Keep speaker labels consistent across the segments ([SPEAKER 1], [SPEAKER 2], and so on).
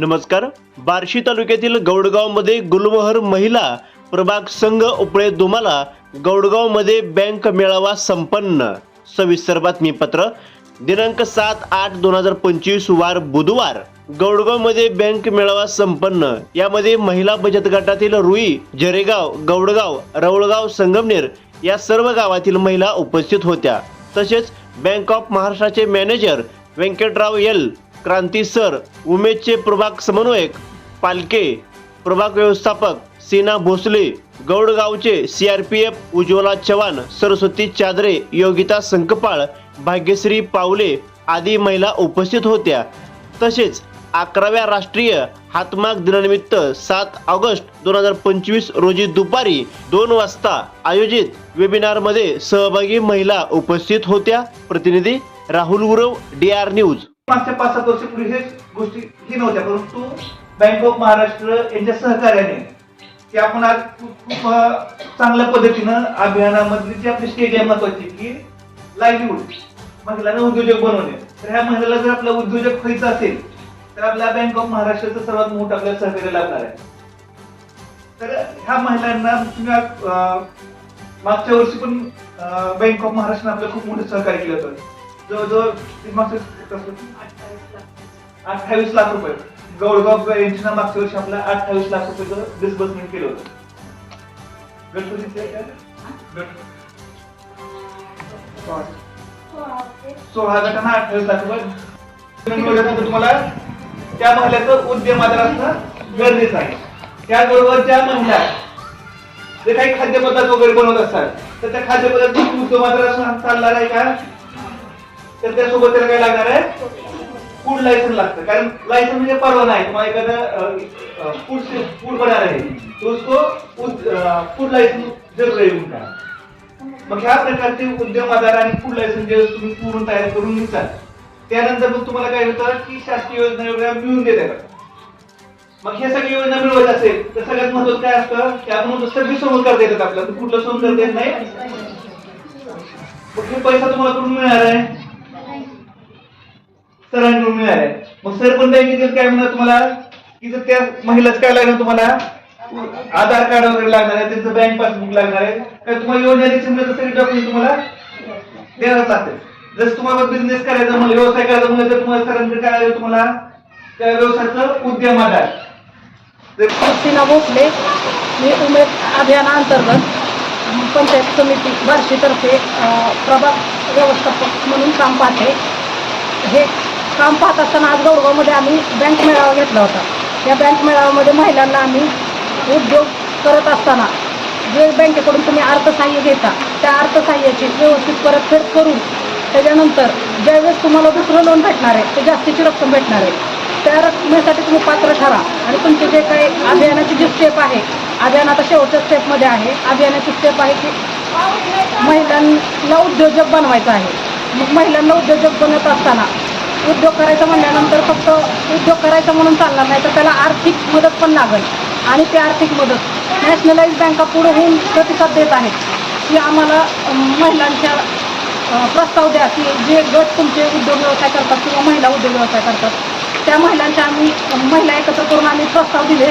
[SPEAKER 1] नमस्कार. बार्शी तालुक्यातील गौडगावमध्ये गुलमोहर महिला प्रभाग संघ उपळे दुमाला गौडगावमध्ये बँक मेळावा संपन्न. सविस्तर बातमीपत्र. दिनांक सात आठ दोन हजार पंचवीस वार बुधवार गौडगावमध्ये बँक मेळावा संपन्न. यामध्ये महिला बचत गटातील रुई जरेगाव गौडगाव रवळगाव संगमनेर या सर्व गावातील महिला उपस्थित होत्या. तसेच बँक ऑफ महाराष्ट्राचे manager Venkatrao L. Kranti sir उमेदचे प्रभाग समन्वयक पालके प्रभाग व्यवस्थापक Sina Bhosale गौडगावचे C R P F Ujjwala Chavan Saraswati Chadare Yogita Sankpal Bhagyashree Pawale आदी महिला उपस्थित होत्या. तसेच अकराव्या राष्ट्रीय हातमाग दिनानिमित्त सात ऑगस्ट दोन हजार पंचवीस रोजी दुपारी दोन वाजता आयोजित वेबिनारमध्ये सहभागी महिला उपस्थित होत्या. प्रतिनिधी Rahul Gurav D R news
[SPEAKER 2] मागच्या पाच सात वर्षापूर्वी हे गोष्टी ही नव्हत्या परंतु बँक ऑफ महाराष्ट्र यांच्या सहकार्याने की आपण आज खूप चांगल्या पद्धतीनं अभियानामधली जी आपली स्टेज आहे महत्वाची की लाईव्हलीहूड महिलांना उद्योजक बनवणे. तर ह्या महिलाला जर आपला उद्योजक व्हायचं असेल तर आपल्या बँक ऑफ महाराष्ट्राचं सर्वात मोठं आपल्याला सहकार्य लाभणार आहे. तर ह्या महिलांना तुम्ही मागच्या वर्षी पण बँक ऑफ महाराष्ट्राने आपलं खूप मोठं सहकार्य केलं होतं. जवळजवळ मागच्या कसं अठ्ठावीस लाख रुपये. गौडगाव यांच्या मागच्या वर्षी आपल्या अठ्ठावीस लाख रुपयाचं डिस्बर्समेंट केलं होतं. सोळा गटांना अठ्ठावीस लाख रुपये. तुम्हाला त्या महिलाचं उद्यम आधार असणं गरजेचं आहे. त्याबरोबर ज्या महिला जे काही खाद्यपदार्थ वगैरे बनवत असतात तर त्या खाद्यपदार्थ उद्यम आधार असणं चालणार आहे का? तर त्यासोबत त्याला काय लागणार आहे? फूड लायसन लागतं. कारण लायसन म्हणजे परवाना आहे तुम्हाला एखादा फूड फूड बनणार आहे. तो फूड लायसन जरूर आहे उनका मग ह्या प्रकारचे उद्योग आधार आणि फूड लायसन जे तुम्ही पूर्ण तयार करून घेतात त्यानंतर मग तुम्हाला काय होतं की शासकीय योजना वगैरे मिळून देतात मग हे सगळी योजना मिळवत असेल तर सगळ्यात महत्वाचं काय असतं की आपण सगळी सोन करता येतात आपल्याला कुठलं सोन करता येत नाही? मग हे पैसा तुम्हाला कुठून मिळणार आहे? सरांकडून मिळाले. मग सर पण बँकेतील काय म्हणा तुम्हाला? की जर त्या महिलाच काय लागणार तुम्हाला? आधार कार्ड वगैरे लागणार आहे त्यांचं बँक पासबुक लागणार आहे. काय तुम्हाला योजना समजा सगळे डॉक्युमेंट तुम्हाला? द्यावंच चालते जर तुम्हाला बिझनेस करायचा म्हणजे व्यवसाय करायचा म्हणजे तर तुम्हाला सरांकडे काय लागेल तुम्हाला? त्या व्यवसायाचं उद्यम आधार. जर
[SPEAKER 3] क्रिस्टिना भोसले मी उमेद अभियानाअंतर्गत पंचायत समिती बार्शीतर्फे प्रभाग व्यवस्थापक म्हणून काम पाहते. हे काम पाहत असताना आज गौरगावमध्ये आम्ही बँक मेळावा घेतला होता. या बँक मेळाव्यामध्ये महिलांना आम्ही उद्योग करत असताना जे बँकेकडून तुम्ही अर्थसहाय्य घेता त्या अर्थसहाय्याची व्यवस्थित परतफेड करून त्याच्यानंतर ज्यावेळेस तुम्हाला दुसरं लोन भेटणार आहे ते जास्तीची रक्कम भेटणार आहे. त्या रकमेसाठी तुम्ही पात्र ठरा आणि तुमचे जे काही अभियानाची जी स्टेप आहे अभियान आता शेवटच्या स्टेपमध्ये आहे. अभियानाची स्टेप आहे की महिलांना उद्योजक बनवायचं आहे. मग महिलांना उद्योजक बनत असताना उद्योग करायचा म्हणल्यानंतर फक्त उद्योग करायचा म्हणून चालणार नाही तर त्याला आर्थिक मदत पण लागेल. आणि ती आर्थिक मदत नॅशनलाइज बँका पुढे होऊन प्रतिसाद देत आहेत. की आम्हाला महिलांच्या प्रस्ताव द्या की जे गट तुमचे उद्योग व्यवसाय करतात किंवा महिला उद्योग व्यवसाय करतात त्या महिलांच्या आम्ही महिला एकत्र करून आम्ही प्रस्ताव दिले.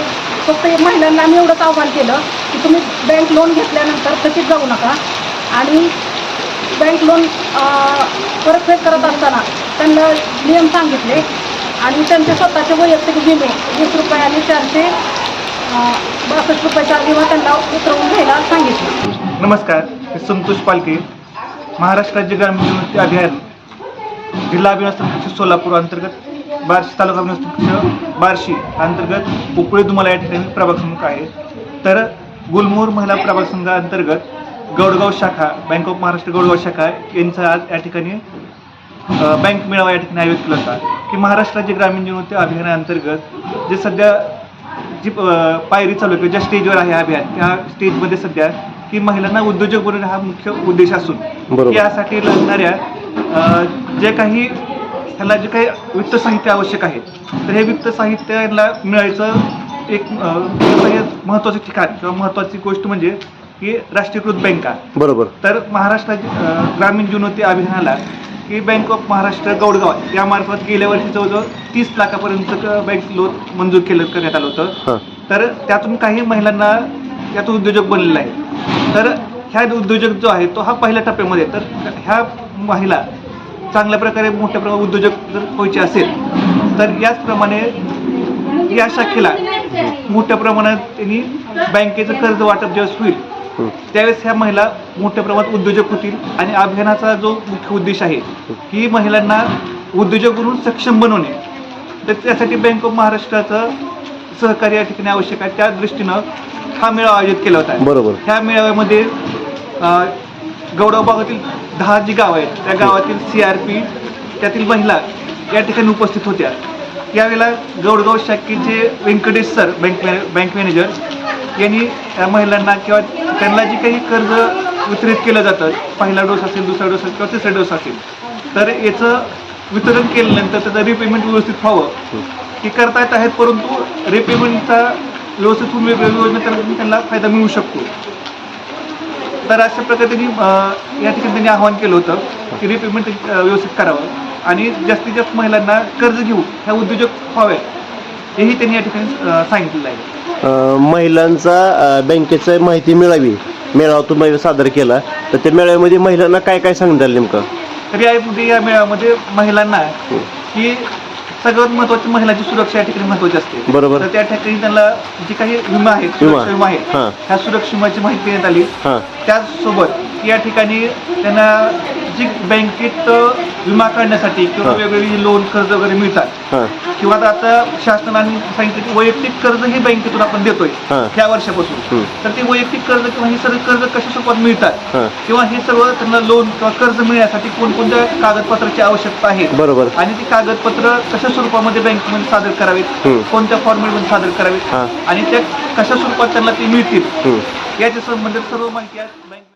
[SPEAKER 3] फक्त महिलांना आम्ही एवढंच आव्हान केलं की तुम्ही बँक लोन घेतल्यानंतर थकीत जाऊ नका. आणि बँक लोन परतफेड करत असताना त्यांना नियम सांगितले आणि त्यांचे स्वतःचे वैयक्तिक विमे वीस रुपये आणि चारशे बासष्ट रुपयाचा विमा त्यांना उतरवून घ्यायला सांगितले.
[SPEAKER 2] नमस्कार मी संतोष पालके महाराष्ट्र राज्य ग्रामीण विमुक्ती अभियान जिल्हा अभियान सोलापूर अंतर्गत बार्शी तालुका अभियान बार्शी अंतर्गत उपळे दुमाला या ठिकाणी प्रभाग संघ आहे. तर गुलमोहर महिला प्रभाग संघाअंतर्गत गौडगाव शाखा बँक ऑफ महाराष्ट्र गौडगाव शाखा यांचा आज या ठिकाणी बँक मेळावा या ठिकाणी आयोजित केला होता की महाराष्ट्र राज्य ग्रामीण जीवनोन्नती अभियानाअंतर्गत जे सध्या जी पायरी चालू आहे किंवा ज्या स्टेजवर आहे अभियान त्या स्टेजमध्ये सध्या की महिलांना उद्योजक बनवणे हा मुख्य उद्देश असून. यासाठी लागणाऱ्या जे काही ह्याला जे काही वित्त साहित्य आवश्यक आहे तर हे वित्त साहित्याला मिळायचं एक महत्त्वाचं ठिकाण किंवा महत्त्वाची गोष्ट म्हणजे की राष्ट्रीयकृत बँका
[SPEAKER 1] बरोबर.
[SPEAKER 2] तर महाराष्ट्राच्या अ, ग्रामीण जीवनोन्नती अभियानाला की बँक ऑफ महाराष्ट्र गौडगाव यामार्फत गेल्या वर्षी जवळजवळ तीस लाखापर्यंत बँक लोन मंजूर केलं करण्यात आलं होतं. तर त्यातून काही महिलांना यातून उद्योजक बनलेला आहे. तर ह्या उद्योजक जो आहे तो हा पहिल्या टप्प्यामध्ये. तर ह्या महिला चांगल्या प्रकारे मोठ्या प्रमाणात उद्योजक जर व्हायचे असेल तर याचप्रमाणे या शाखेला मोठ्या प्रमाणात त्यांनी बँकेचं कर्ज वाटप ज्यावेळेस होईल. त्यावेळेस ह्या महिला मोठ्या प्रमाणात उद्योजक होतील आणि अभियानाचा जो मुख्य उद्देश आहे की महिलांना उद्योजक बनवून सक्षम बनवणे. तर त्यासाठी बँक ऑफ महाराष्ट्राचं सहकार्य या ठिकाणी आवश्यक आहे. त्या दृष्टीनं हा मेळावा आयोजित केला होता.
[SPEAKER 1] बरोबर.
[SPEAKER 2] ह्या मेळाव्यामध्ये गौडव भागातील दहा जी गावं आहेत त्या गावातील सी आर पी त्यातील महिला या ठिकाणी उपस्थित होत्या. यावेळेला गौडगाव शाखेचे Venkatesh sir bank bank manager यांनी महिलांना किंवा त्यांना जे काही कर्ज वितरित केलं जातं पहिला डोस असेल दुसरा डोस असेल किंवा तिसरा डोस असेल तर याचं वितरण केल्यानंतर त्याचं रिपेमेंट व्यवस्थित व्हावं. हे करता येत आहेत परंतु रिपेमेंटचा व्यवस्थित होऊन वेगवेगळ्या योजना त्यांना फायदा मिळू शकतो. तर अशा प्रकारे त्यांनी या ठिकाणी त्यांनी आवाहन केलं होतं की रिपेमेंट व्यवस्थित करावं आणि जास्तीत जास्त महिलांना कर्ज घेऊ ह्या उद्योजक व्हाव्यात हेही त्यांनी या ठिकाणी सांगितलेलं आहे.
[SPEAKER 1] महिलांचा बँकेचं माहिती मिळावी. मेळावा तुम्ही सादर केला. तर त्या मेळाव्यामध्ये महिलांना काय काय सांगण्यात आलं नेमकं?
[SPEAKER 2] तर या मेळाव्यामध्ये महिलांना की सगळ्यात महत्वाची महिलाची सुरक्षा या ठिकाणी महत्वाची असते.
[SPEAKER 1] बरोबर.
[SPEAKER 2] तर त्या ठिकाणी त्यांना जी काही विमा आहेत
[SPEAKER 1] विमा.
[SPEAKER 2] सुरक्षा विमा आहेत
[SPEAKER 1] हां.
[SPEAKER 2] ह्या सुरक्षा विम्याची माहिती देण्यात आली.
[SPEAKER 1] हां.
[SPEAKER 2] त्याचसोबत या ठिकाणी त्यांना जी बँकेत विमा काढण्यासाठी किंवा
[SPEAKER 1] हां.
[SPEAKER 2] वेगवेगळी लोन कर्ज वगैरे मिळतात
[SPEAKER 1] हां
[SPEAKER 2] किंवा आता शासनाने सांगितलं की वैयक्तिक कर्ज हे बँकेतून आपण देतोय
[SPEAKER 1] हां.
[SPEAKER 2] ह्या वर्षापासून. तर ते वैयक्तिक कर्ज किंवा हे सर्व कर्ज कशा स्वरूपात मिळतात
[SPEAKER 1] हां
[SPEAKER 2] किंवा हे सर्व त्यांना लोन किंवा कर्ज मिळण्यासाठी कोणकोणत्या कागदपत्राची आवश्यकता आहे
[SPEAKER 1] बरोबर
[SPEAKER 2] आणि ती कागदपत्र कशा स्वरूपामध्ये बँकेमध्ये सादर करावीत. कोणत्या फॉर्मॅटमध्ये सादर करावीत
[SPEAKER 1] हां.
[SPEAKER 2] आणि त्या कशा स्वरूपात त्यांना ती मिळतील. याच्या संबंधित सर्व माहिती आज बँक